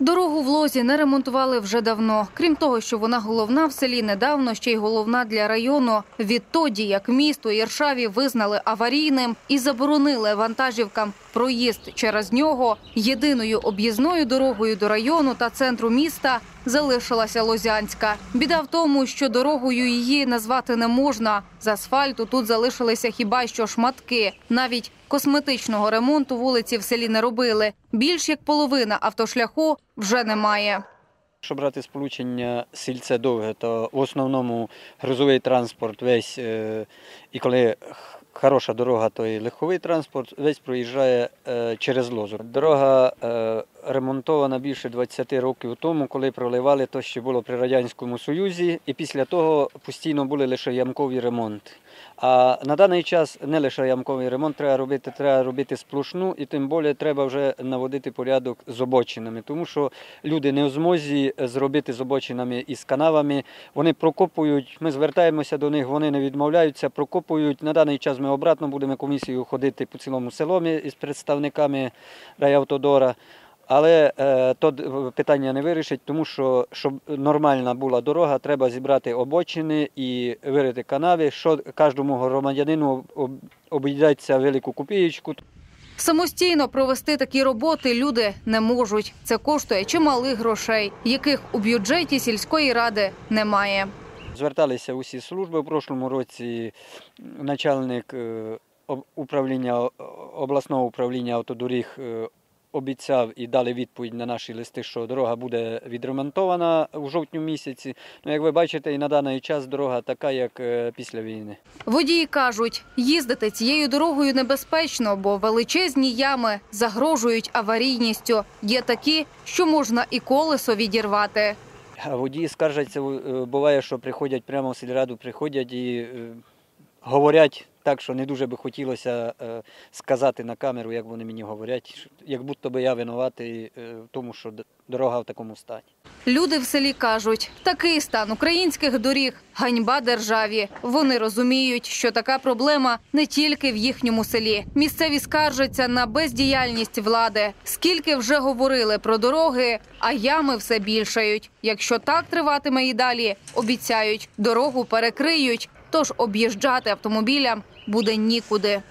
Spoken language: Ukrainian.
Дорогу в лозі не ремонтували вже давно. Крім того, що вона головна в селі, недавно ще й головна для району. Відтоді, як місто Єршаві визнали аварійним і заборонили вантажівкам проїзд через нього, єдиною об'їзною дорогою до району та центру міста залишилася Лозянська. Біда в тому, що дорогою її назвати не можна. З асфальту тут залишилися хіба що шматки. Навіть косметичного ремонту вулиці в селі не робили. Більш як половина автошляху вже немає. Якщо брати сполучення сільце довге, то в основному грузовий транспорт весь, е, і коли хороша дорога, то і легковий транспорт весь проїжджає е, через лозу. Дорога е, ремонтована більше 20 років тому, коли проливали те, що було при Радянському Союзі, і після того постійно були лише ямкові ремонти. А на даний час не лише ямковий ремонт треба робити, треба робити сплошну, і тим більше треба вже наводити порядок з обочинами, тому що люди не в змозі зробити з обочинами і з канавами. Вони прокопують. Ми звертаємося до них, вони не відмовляються, прокопують. На даний час ми обратно будемо комісією ходити по цілому селомі із представниками райавтодора. Але е, то питання не вирішить, тому що щоб нормальна була дорога, треба зібрати обочини і вирити канави, що кожному громадянину обійдеться велику копієчку. Самостійно провести такі роботи люди не можуть. Це коштує чималих грошей, яких у бюджеті сільської ради немає. Зверталися усі служби. У прошлому році начальник е, управління обласного управління автодоріг е, обіцяв і дали відповідь на наші листи, що дорога буде відремонтована у жовтні місяці. Ну, як ви бачите, і на даний час дорога така, як е, після війни. Водії кажуть, їздити цією дорогою небезпечно, бо величезні ями загрожують аварійністю. Є такі, що можна і колесо відірвати. А водії скаржаться, е, буває, що приходять прямо в сільраду, приходять і е, говорять так, що не дуже би хотілося е, сказати на камеру, як вони мені говорять, як будто би я винуватий е, в тому, що дорога в такому стані. Люди в селі кажуть, такий стан українських доріг ганьба державі. Вони розуміють, що така проблема не тільки в їхньому селі. Місцеві скаржаться на бездіяльність влади. Скільки вже говорили про дороги, а ями все більшають. Якщо так триватиме і далі, обіцяють, дорогу перекриють, тож об'їжджати автомобілям буде нікуди.